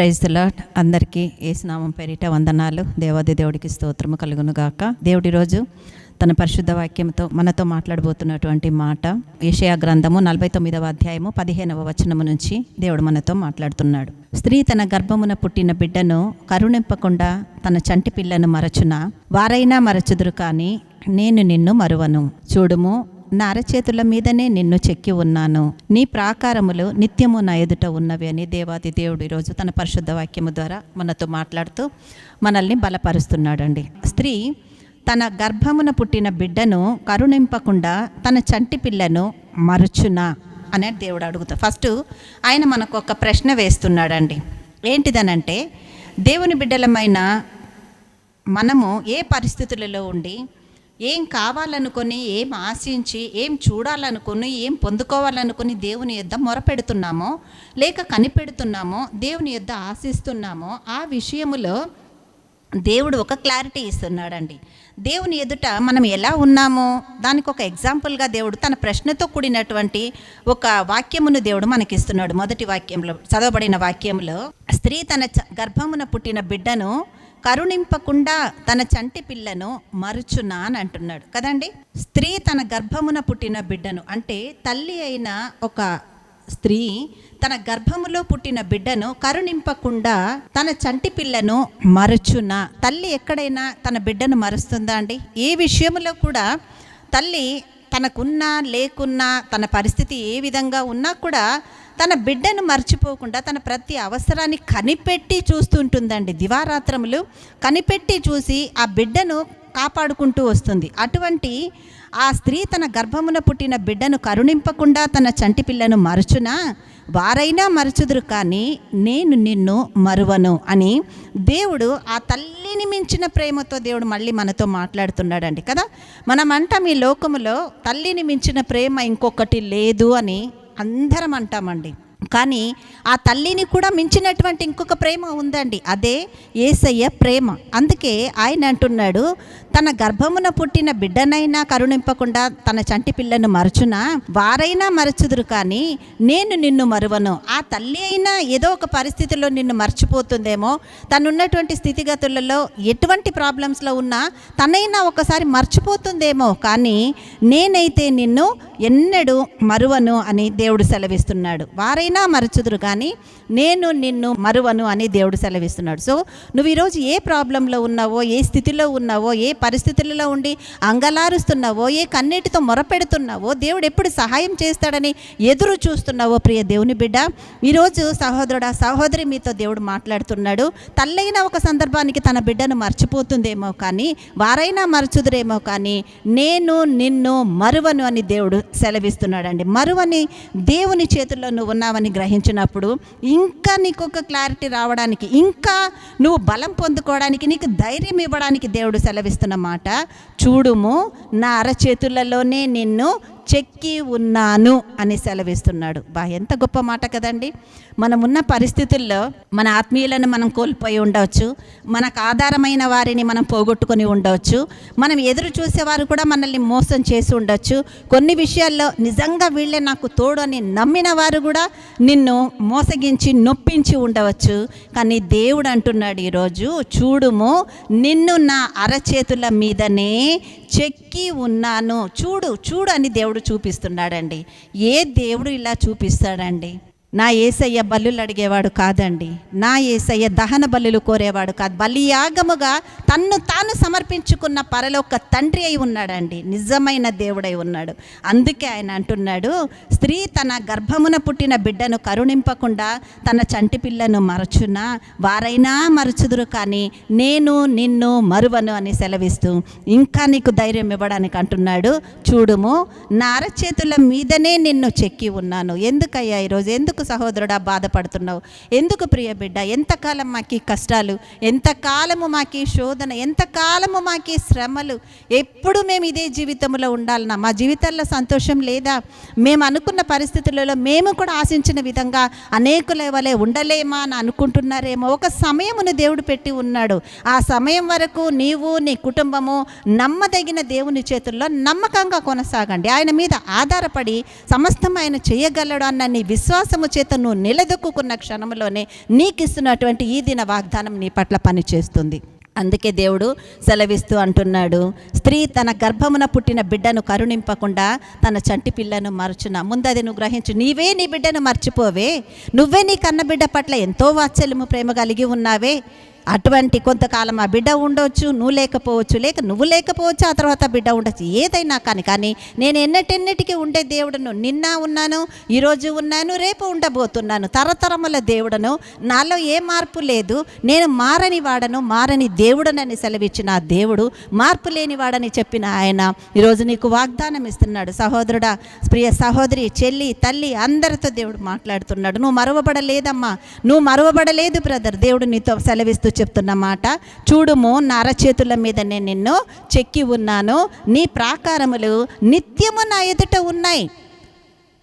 Praise lot అందరికీ ఏసునామం పేరిట వందనాలు. దేవాది దేవుడికి స్తోత్రము కలుగును గాక. దేవుడి రోజు తన పరిశుద్ధ వాక్యంతో మనతో మాట్లాడబోతున్నటువంటి మాట ఏషయా గ్రంథము నలభై తొమ్మిదవ అధ్యాయము పదిహేనవ వచనము నుంచి దేవుడు మనతో మాట్లాడుతున్నాడు. స్త్రీ తన గర్భమున పుట్టిన బిడ్డను కరుణింపకుండా తన చంటి పిల్లను మరచున? వారైనా మరచుదురు కానీ నేను నిన్ను మరువను. చూడుము నా అరచేతుల మీదనే నిన్ను చెక్కి ఉన్నాను. నీ ప్రాకారములు నిత్యము నా ఎదుట ఉన్నవి అని దేవాది దేవుడు ఈరోజు తన పరిశుద్ధ వాక్యము ద్వారా మనతో మాట్లాడుతూ మనల్ని బలపరుస్తున్నాడండి. స్త్రీ తన గర్భమున పుట్టిన బిడ్డను కరుణింపకుండా తన చంటి పిల్లను మరుచునా అనేది దేవుడు అడుగుతాడు ఫస్ట్ ఆయన మనకు ఒక ప్రశ్న వేస్తున్నాడండి. ఏంటిదనంటే దేవుని బిడ్డలమైన మనము ఏ పరిస్థితులలో ఉండి ఏం కావాలనుకొని ఏం ఆశించి ఏం చూడాలనుకుని ఏం పొందుకోవాలనుకుని దేవుని యొద్ద మొరపెడుతున్నామో లేక కనిపెడుతున్నామో దేవుని యొద్ద ఆశిస్తున్నామో ఆ విషయములో దేవుడు ఒక క్లారిటీ ఇస్తున్నాడండి. దేవుని ఎదుట మనం ఎలా ఉన్నామో దానికి ఒక ఎగ్జాంపుల్గా దేవుడు తన ప్రశ్నతో కూడినటువంటి ఒక వాక్యమును దేవుడు మనకిస్తున్నాడు. మొదటి వాక్యంలో చదవబడిన వాక్యంలో స్త్రీ తన చ- గర్భమున పుట్టిన బిడ్డను కరుణింపకుండా తన చంటి పిల్లను మరుచునా అని అంటున్నాడు కదండి? స్త్రీ తన గర్భమున పుట్టిన బిడ్డను అంటే తల్లి అయిన ఒక స్త్రీ తన గర్భములో పుట్టిన బిడ్డను కరుణింపకుండా తన చంటి పిల్లను మరచునా? తల్లి ఎక్కడైనా తన బిడ్డను మరుస్తుందా అండి? ఏ విషయంలో కూడా తల్లి తనకున్నా లేకున్నా తన పరిస్థితి ఏ విధంగా ఉన్నా కూడా తన బిడ్డను మర్చిపోకుండా తన ప్రతి అవసరాన్ని కనిపెట్టి చూస్తుంటుందండి. దివారాత్రములు కనిపెట్టి చూసి ఆ బిడ్డను కాపాడుకుంటూ వస్తుంది. అటువంటి ఆ స్త్రీ తన గర్భమున పుట్టిన బిడ్డను కరుణింపకుండా తన చంటి పిల్లను మరచునా? వారైనా మరచుదురు కానీ నేను నిన్ను మరువను అని దేవుడు ఆ తల్లిని మించిన ప్రేమతో దేవుడు మళ్ళీ మనతో మాట్లాడుతున్నాడండి కదా. మనమంటాం ఈ లోకములో తల్లిని మించిన ప్రేమ ఇంకొకటి లేదు అని అందరం అంటామండి. కానీ ఆ తల్లిని కూడా మించినటువంటి ఇంకొక ప్రేమ ఉందండి. అదే ఏసయ్య ప్రేమ. అందుకే ఆయన అంటున్నాడు తన గర్భమున పుట్టిన బిడ్డనైనా కరుణింపకుండా తన చంటి పిల్లను మరచునా? వారైనా మరచుదురు కానీ నేను నిన్ను మరువను. ఆ తల్లి అయినా ఏదో ఒక పరిస్థితిలో నిన్ను మర్చిపోతుందేమో. తనున్నటువంటి స్థితిగతులలో ఎటువంటి ప్రాబ్లమ్స్లో ఉన్నా తనైనా ఒకసారి మర్చిపోతుందేమో. కానీ నేనైతే నిన్ను ఎన్నడూ మరువను అని దేవుడు సెలవిస్తున్నాడు. వారైనా మరచుదురు కానీ నేను నిన్ను మరువను అని దేవుడు సెలవిస్తున్నాడు. సో నువ్వు ఈరోజు ఏ ప్రాబ్లంలో ఉన్నావో ఏ స్థితిలో ఉన్నావో ఏ పరిస్థితులలో ఉండి అంగలారుస్తున్నావో ఏ కన్నీటితో మొరపెడుతున్నావో దేవుడు ఎప్పుడు సహాయం చేస్తాడని ఎదురు చూస్తున్నావో ప్రియ దేవుని బిడ్డ ఈరోజు సహోదరుడా సహోదరి మీతో దేవుడు మాట్లాడుతున్నాడు. తల్లైన ఒక సందర్భానికి తన బిడ్డను మర్చిపోతుందేమో కానీ వారైనా మరచుదురేమో కానీ నేను నిన్ను మరువను అని దేవుడు సెలవిస్తున్నాడండి. మరువని దేవుని చేతుల్లో నువ్వు ఉన్నావని గ్రహించినప్పుడు ఇంకా నీకు ఒక క్లారిటీ రావడానికి ఇంకా నువ్వు బలం పొందుకోవడానికి నీకు ధైర్యం ఇవ్వడానికి దేవుడు సెలవిస్తున్న మాట చూడుము నా అరచేతులలోనే నిన్ను చెక్కి ఉన్నాను అని సెలవిస్తున్నాడు. బా ఎంత గొప్ప మాట కదండి. మనం ఉన్న పరిస్థితుల్లో మన ఆత్మీయులను మనం కోల్పోయి ఉండవచ్చు. మనకు ఆధారమైన వారిని మనం పోగొట్టుకొని ఉండవచ్చు. మనం ఎదురు చూసేవారు కూడా మనల్ని మోసం చేసి ఉండొచ్చు. కొన్ని విషయాల్లో నిజంగా వీళ్ళే నాకు తోడు అని నమ్మిన వారు కూడా నిన్ను మోసగించి నొప్పించి ఉండవచ్చు. కానీ దేవుడు అంటున్నాడు ఈరోజు చూడుము నిన్ను నా అరచేతుల మీదనే చెక్కి ఉన్నాను. చూడు చూడు అని దేవుడు చూపిస్తున్నాడండి. ఏ దేవుడు ఇలా చూపిస్తాడండి? నా ఏసయ్య బల్లులు అడిగేవాడు కాదండి. నా ఏసయ్య దహన బల్లులు కోరేవాడు కాదు. బలియాగముగా తన్ను తాను సమర్పించుకున్న పరలోక తండ్రి అయి ఉన్నాడండి. నిజమైన దేవుడై ఉన్నాడు. అందుకే ఆయన అంటున్నాడు స్త్రీ తన గర్భమున పుట్టిన బిడ్డను కరుణింపకుండా తన చంటి పిల్లను మరచునా? వారైనా మరచుదురు కానీ నేను నిన్ను మరువను అని సెలవిస్తూ ఇంకా నీకు ధైర్యం ఇవ్వడానికి అంటున్నాడు. చూడుము నా అరచేతుల మీదనే నిన్ను చెక్కి ఉన్నాను. ఎందుకయ్యా ఈరోజు? ఎందుకు సహోదరుడా బాధపడుతున్నావు? ఎందుకు ప్రియ బిడ్డ? ఎంతకాలం మాకు కష్టాలు? ఎంతకాలము మాకు శోధ శోధన ఎంతకాలము మాకు శ్రమలు? ఎప్పుడు మేము ఇదే జీవితంలో ఉండాలన్నా? మా జీవితాల్లో సంతోషం లేదా? మేము అనుకున్న పరిస్థితులలో మేము కూడా ఆశించిన విధంగా అనేకుల వలె ఉండలేమా అని అనుకుంటున్నారేమో? ఒక సమయమును దేవుడు పెట్టి ఉన్నాడు. ఆ సమయం వరకు నీవు నీ కుటుంబము నమ్మదగిన దేవుని చేతుల్లో నమ్మకంగా కొనసాగండి. ఆయన మీద ఆధారపడి సమస్తం ఆయన చేయగలడు అన్న నీ విశ్వాసము చేత నువ్వు నిలదొక్కున్న క్షణంలోనే నీకు ఇస్తున్నటువంటి ఈ దిన వాగ్దానం నీ పట్ల పనిచేస్తుంది. అందుకే దేవుడు సెలవిస్తూ అంటున్నాడు స్త్రీ తన గర్భమున పుట్టిన బిడ్డను కరుణింపకుండా తన చంటి పిల్లను మరచున. ముందది నువ్వు గ్రహించు నీవే నీ బిడ్డను మర్చిపోవే. నువ్వే నీ కన్న బిడ్డ పట్ల ఎంతో వాత్సల్యము ప్రేమ కలిగి ఉన్నావే. అటువంటి కొంతకాలం ఆ బిడ్డ ఉండవచ్చు నువ్వు లేకపోవచ్చు లేక నువ్వు లేకపోవచ్చు ఆ తర్వాత బిడ్డ ఉండొచ్చు ఏదైనా కానీ కానీ నేను ఎన్నటెన్నిటికీ ఉండే దేవుడను నిన్న ఉన్నాను ఈరోజు ఉన్నాను రేపు ఉండబోతున్నాను తరతరముల దేవుడను. నాలో ఏ మార్పు లేదు నేను మారని వాడను మారని దేవుడనని సెలవిచ్చిన ఆ దేవుడు మార్పు లేని వాడని చెప్పిన ఆయన. ఈరోజు నీకు వాగ్దానం ఇస్తున్నాడు సహోదరుడా ప్రియ సహోదరి చెల్లి తల్లి అందరితో దేవుడు మాట్లాడుతున్నాడు. నువ్వు మరవబడలేదమ్మా నువ్వు మరవబడలేదు బ్రదర్ దేవుడు నీతో సెలవిస్తూ చెప్తున్న మాట చూడుము నా అరచేతుల మీద నేను నిన్ను చెక్కి ఉన్నాను. నీ ప్రాకారములు నిత్యము నా ఎదుట ఉన్నాయి.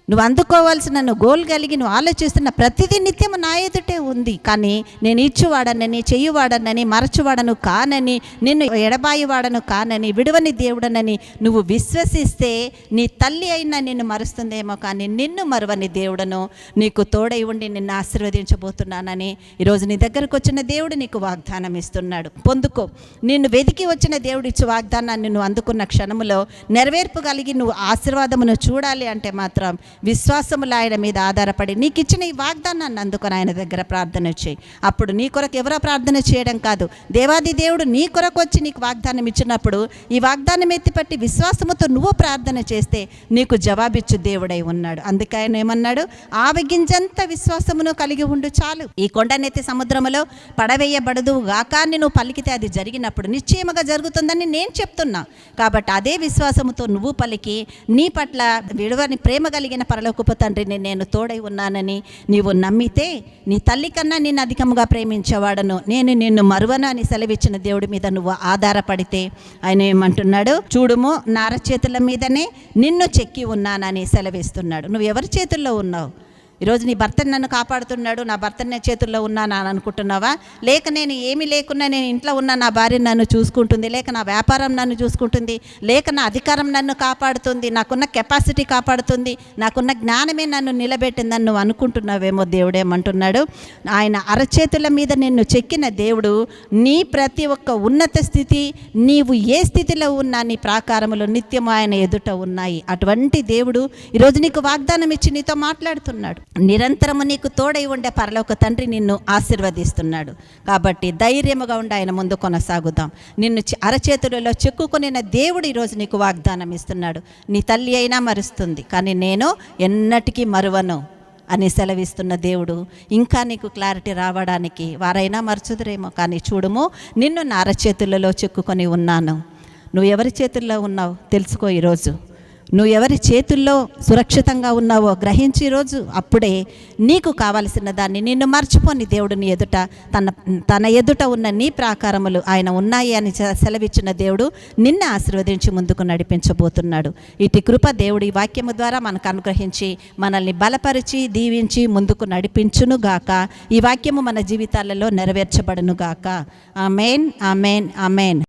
నువ్వు అందుకోవాల్సిన నువ్వు గోల్ కలిగి నువ్వు ఆలోచిస్తున్న ప్రతిదీ నిత్యం నా ఎదుటే ఉంది. కానీ నేను ఇచ్చువాడనని చెయ్యువాడనని మరచువాడను కానని నిన్ను ఎడబాయివాడను కానని విడువని దేవుడనని నువ్వు విశ్వసిస్తే నీ తల్లి అయినా నిన్ను మరుస్తుందేమో కానీ నిన్ను మరువని దేవుడను నీకు తోడై ఉండి నిన్ను ఆశీర్వదించబోతున్నానని ఈరోజు నీ దగ్గరకు వచ్చిన దేవుడు నీకు వాగ్దానం ఇస్తున్నాడు. పొందుకో. నిన్ను వెతికి వచ్చిన దేవుడు ఇచ్చే వాగ్దానాన్ని నువ్వు అందుకున్న క్షణములో నెరవేర్పు కలిగి నువ్వు ఆశీర్వాదమును చూడాలి అంటే మాత్రం విశ్వాసములు ఆయన మీద ఆధారపడి నీకు ఇచ్చిన ఈ వాగ్దానాన్ని అందుకొని ఆయన దగ్గర ప్రార్థన చేయి. అప్పుడు నీ కొరకు ఎవరో ప్రార్థన చేయడం కాదు. దేవాది దేవుడు నీ కొరకు వచ్చి నీకు వాగ్దానం ఇచ్చినప్పుడు ఈ వాగ్దానం ఎత్తిపట్టి విశ్వాసముతో నువ్వు ప్రార్థన చేస్తే నీకు జవాబిచ్చు దేవుడై ఉన్నాడు. అందుకే ఆయన ఏమన్నాడు? ఆవగింజంత విశ్వాసమును కలిగి ఉండు చాలు. ఈ కొండనెత్తి సముద్రములో పడవేయబడదు గాకాన్ని నువ్వు పలికితే అది జరిగినప్పుడు నిశ్చయముగా జరుగుతుందని నేను చెప్తున్నా. కాబట్టి అదే విశ్వాసముతో నువ్వు పలికి నీ పట్ల విడువని ప్రేమ కలిగిన పరలోకపు తండ్రిని నేను తోడై ఉన్నానని నీవు నమ్మితే నీ తల్లి కన్నా నేను అధికముగా ప్రేమించేవాడను. నేను నిన్ను మరువను అని సెలవిచ్చిన దేవుడి మీద నువ్వు ఆధారపడితే ఆయన ఏమంటున్నాడు? చూడుము నార చేతుల మీదనే నిన్ను చెక్కి ఉన్నానని సెలవిస్తున్నాడు. నువ్వు ఎవరి చేతుల్లో ఉన్నావు? ఈరోజు నీ భర్త నన్ను కాపాడుతున్నాడు నా భర్తనే చేతుల్లో ఉన్నాను అని అనుకుంటున్నావా? లేక నేను ఏమీ లేకున్నా నేను ఇంట్లో ఉన్న నా భార్య నన్ను చూసుకుంటుంది లేక నా వ్యాపారం నన్ను చూసుకుంటుంది లేక నా అధికారం నన్ను కాపాడుతుంది నాకున్న కెపాసిటీ కాపాడుతుంది నాకున్న జ్ఞానమే నన్ను నిలబెట్టిందని నువ్వు అనుకుంటున్నావేమో దేవుడేమంటున్నాడు ఆయన అరచేతుల మీద నిన్ను చెక్కిన దేవుడు నీ ప్రతి ఒక్క ఉన్నత స్థితి నీవు ఏ స్థితిలో ఉన్నా నీ ప్రాకారములు నిత్యము ఆయన ఎదుట ఉన్నాయి. అటువంటి దేవుడు ఈరోజు నీకు వాగ్దానం ఇచ్చి నీతో మాట్లాడుతున్నాడు. నిరంతరము నీకు తోడై ఉండే పరలోక తండ్రి నిన్ను ఆశీర్వదిస్తున్నాడు. కాబట్టి ధైర్యముగా ఉండి ఆయన ముందు కొనసాగుదాం. నిన్ను అరచేతులలో చెక్కుకొనిన దేవుడు ఈరోజు నీకు వాగ్దానం ఇస్తున్నాడు. నీ తల్లి అయినా మరుస్తుంది కానీ నేను ఎన్నటికీ మరువను అని సెలవిస్తున్న దేవుడు. ఇంకా నీకు క్లారిటీ రావడానికి వారైనా మరచుదురేమో కానీ చూడుము నిన్ను నా అరచేతులలో చెక్కుకొని ఉన్నాను. నువ్వు ఎవరి చేతుల్లో ఉన్నావు తెలుసుకో ఈరోజు. నువ్వు ఎవరి చేతుల్లో సురక్షితంగా ఉన్నావో గ్రహించి రోజు అప్పుడే నీకు కావలసిన దాన్ని నిన్ను మర్చిపోని దేవుడిని ఎదుట తన తన ఎదుట ఉన్న నీ ప్రాకారములు ఆయన ఉన్నాయి అని సెలవిచ్చిన దేవుడు నిన్ను ఆశీర్వదించి ముందుకు నడిపించబోతున్నాడు. ఇటు కృప దేవుడు ఈ వాక్యము ద్వారా మనకు అనుగ్రహించి మనల్ని బలపరిచి దీవించి ముందుకు నడిపించును గాక. ఈ వాక్యము మన జీవితాలలో నెరవేర్చబడును గాక. Amen amen amen.